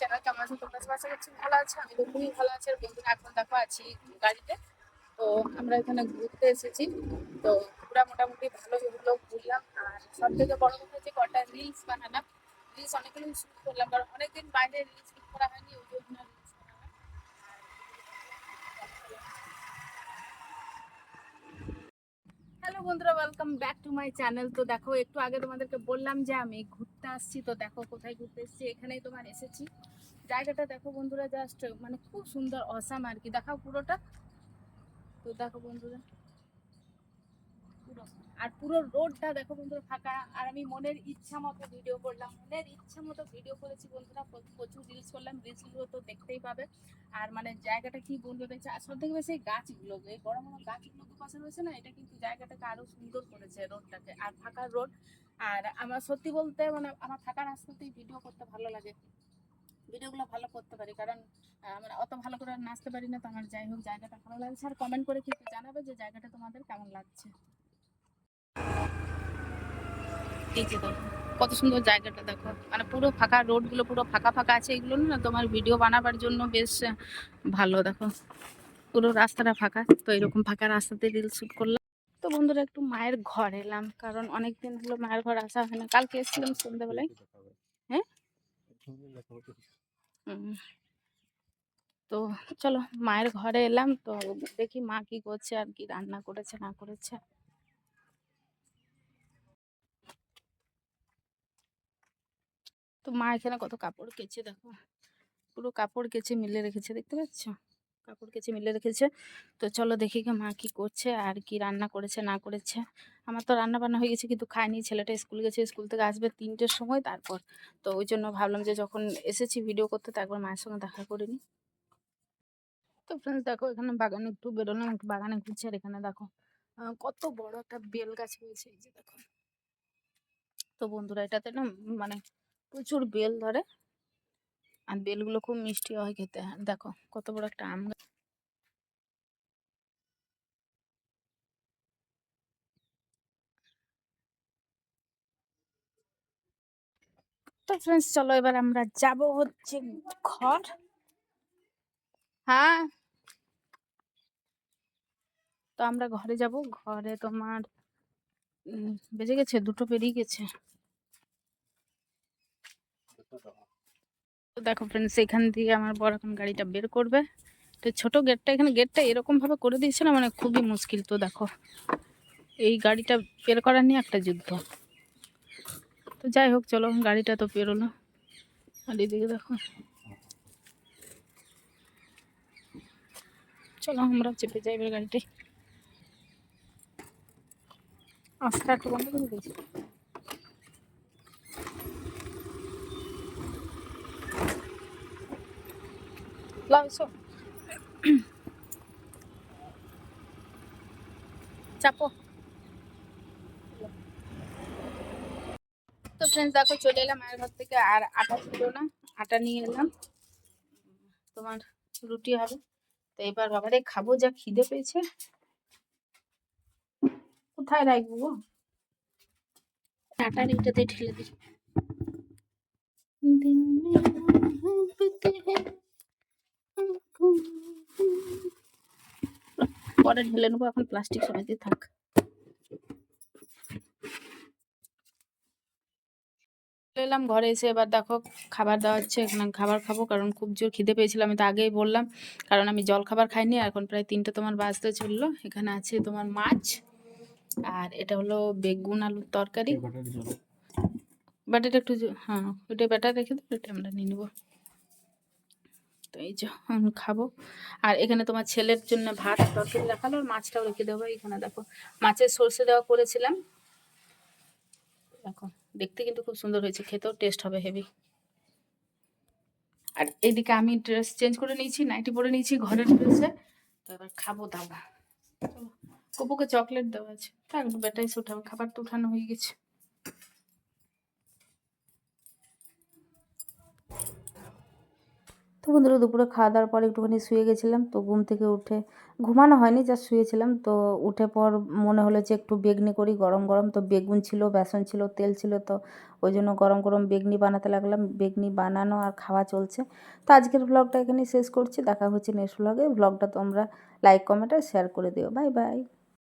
Channel কেমন আছো তোমরা? সবাই করছি ভালো আছে। আমি তো ভালো আছি। বন্ধুরা, এখন দেখো, আছি গাড়িতে। তো আমরা এখানে ঘুরতে এসেছি। তো পুরা মোটামুটি ভালো ঘুরলাম আর সব থেকে বড় কথা হচ্ছে কটা রিলস বানালাম। রিলস অনেকগুলো শুট করলাম। কারণ অনেকদিন বাইরে রিলস শুট করা হয়নি রিলস হ্যালো বন্ধুরা welcome back to my channel তো দেখো, একটু আগে তোমাদেরকে বললাম যে আমি ঘুরতে আসছি তো দেখো কোথায় ঘুরতে এসেছি, এখানেই তোমার এসেছি। জায়গাটা দেখো বন্ধুরা জাস্ট মানে খুব সুন্দর অসাম আর কি। দেখাও পুরোটা। তো দেখো বন্ধুরা। পুরো আর পুরো রোডটা দেখো বন্ধুরা ফাঁকা। আর আমি মনের ইচ্ছা মতো ভিডিও করলাম। মনের ইচ্ছা মতো ভিডিও করেছি বন্ধুরা। প্র- প্রচুর রিলস করলাম। রিলসগুলো তো দেখতেই পাবে। আর মানে জায়গাটা কি বলব দেখছে? আর সব থেকে বেশি গাছগুলো, এই বড় বড় গাছগুলো দুপাশে রয়েছে না? এটা কিন্তু জায়গাটাকে আরও সুন্দর করেছে রোডটাকে আর ফাঁকা রোড আর আমার সত্যি বলতে মানে আমার ফাঁকা রাস্তাতেই ভিডিও করতে ভালো লাগে। ভিডিওগুলো ভালো করতে পারি, কারণ আমরা অত ভালো করে নাচতে পারি না, তো আমার যাই হোক জায়গাটা ভালো লাগছে। আর কমেন্ট করে কিন্তু জানাবে যে জায়গাটা তোমাদের কেমন লাগছে। দেখো, কত সুন্দর জায়গাটা দেখো। মানে পুরো ফাঁকা রোডগুলো পুরো ফাঁকা ফাঁকা আছে, এগুলো না তোমার ভিডিও বানাবার জন্য বেশ ভালো দেখো। পুরো রাস্তাটা ফাঁকা, তো এরকম ফাঁকা রাস্তাতে রিল শুট করলাম। তো বন্ধুরা একটু মায়ের ঘর এলাম। কারণ অনেকদিন হলো মায়ের ঘর আসা হয় না কালকে এসেছিলাম সন্ধ্যাবেলায়। হ্যাঁ? তো চলো মায়ের ঘরে এলাম। তো দেখি মা কি করছে আর কি রান্না করেছে না করেছে। তো মা এখানে কত কাপড় কেচে দেখো। পুরো কাপড় কেচে মিলে রেখেছে দেখতে পাচ্ছ? কাপড় কেচে মিলে রেখেছে। তো চলো দেখি মা কি করছে, আর কি রান্না করেছে, না করেছে। আমার তো রান্না বান্না হয়ে গেছে, কিন্তু খাইনি। ছেলেটা স্কুল গেছে, স্কুল থেকে আসবে তিনটের সময় তারপর। তো ওই জন্য ভাবলাম যে যখন এসেছি ভিডিও করতে তো একবার মায়ের সঙ্গে দেখা করে নিই। তো ফ্রেন্ডস দেখো এখানে বাগানে একটু বেরোলাম, একটু বাগানে ঘুরছে, আর এখানে দেখো কত বড় একটা বেল গাছ হয়েছে, এই যে দেখো। তো বন্ধুরা, এটাতে না মানে প্রচুর বেল ধরে। আর বেলগুলো খুব মিষ্টি হয় খেতে। আর দেখো কত বড় একটা আম তো ফ্রেন্ডস চলো এবার আমরা যাব হচ্ছে ঘর। হ্যাঁ। তো আমরা ঘরে যাব। ঘরে তোমার বেজে গেছে, দুটো পেরিয়ে গেছে। তো দেখো ফ্রেন্ডস এখান দিয়ে আমার বড় এখন গাড়িটা বের করবে। তো ছোট গেটটা এখানে গেটটা এরকম ভাবে করে দিয়েছে না মানে খুবই মুশকিল তো, দেখো। এই গাড়িটা বের করা নিয়ে একটা যুদ্ধ। তো যাই হোক, চলো, গাড়িটা তো পেরোলো। আর এদিকে দেখো। চলো, আমরা চেপে যাই এবার গাড়িতে। আস্তে একটু বন্ধ করে দিয়েছি। লাও এসো চাপো তো ফ্রেন্ডস দেখো চলে এলাম মায়ের ঘর থেকে। আর আটা ছিল না আটা নিয়ে এলাম। তোমার রুটি হবে। তো এবার বাবারে খাব যা খিদে পেয়েছে। কোথায় রাখব গো? আটার এইটাতে ঢেলে দিই। পরে ঢেলে নেব এখন প্লাস্টিক সমেতে থাক। এলাম ঘরে এসে এবার দেখো খাবার দেওয়া হচ্ছে এখানে খাবার খাব কারণ খুব জোর খিদে পেয়েছিলাম আমি তো আগেই বললাম কারণ আমি জল খাবার খাইনি আর এখন প্রায় তিনটে তোমার বাজতে চলল এখানে আছে তোমার মাছ আর এটা হলো বেগুন আলুর তরকারি। ব্যাটাটা একটু হ্যাঁ ওইটা ব্যাটার রেখে দেবো এটা আমরা নিয়ে নেব। তো এই যে খাব। আর এখানে তোমার ছেলের জন্য ভাত, তরকারি রাখালো, আর মাছটাও রেখে দেবো এখানে দেখো। মাছের সর্ষে দেওয়া করেছিলাম। দেখো, দেখতে কিন্তু খুব সুন্দর হয়েছে, খেতেও টেস্ট হবে হেভি। আর এদিকে আমি ড্রেস চেঞ্জ করে নিয়েছি নাইটি পরে নিয়েছি ঘরের ড্রেসে তো এবার খাব দাবা। কপুকে চকলেট দেওয়া আছে। থাক, বেটাই উঠাবো খাবার তো উঠানো হয়ে গেছে। তো বন্ধুরা দুপুরে খাওয়া দাওয়ার পর একটুখানি শুয়ে গেছিলাম, তো ঘুম থেকে উঠে, ঘুমানো হয়নি জাস্ট শুয়েছিলাম, তো উঠে পর মনে হলো যে একটু বেগনি করি, গরম গরম, তো বেগুন ছিল, বেসন ছিল, তেল ছিল, তো ওই জন্য গরম গরম বেগনি বানাতে লাগলাম, বেগনি বানানো আর খাওয়া চলছে। তো আজকের ব্লগটা এখানে শেষ করছি, দেখা হচ্ছে নেক্সট ব্লগে ব্লগটা তোমরা লাইক কমেন্ট আর শেয়ার করে দিও। Bye bye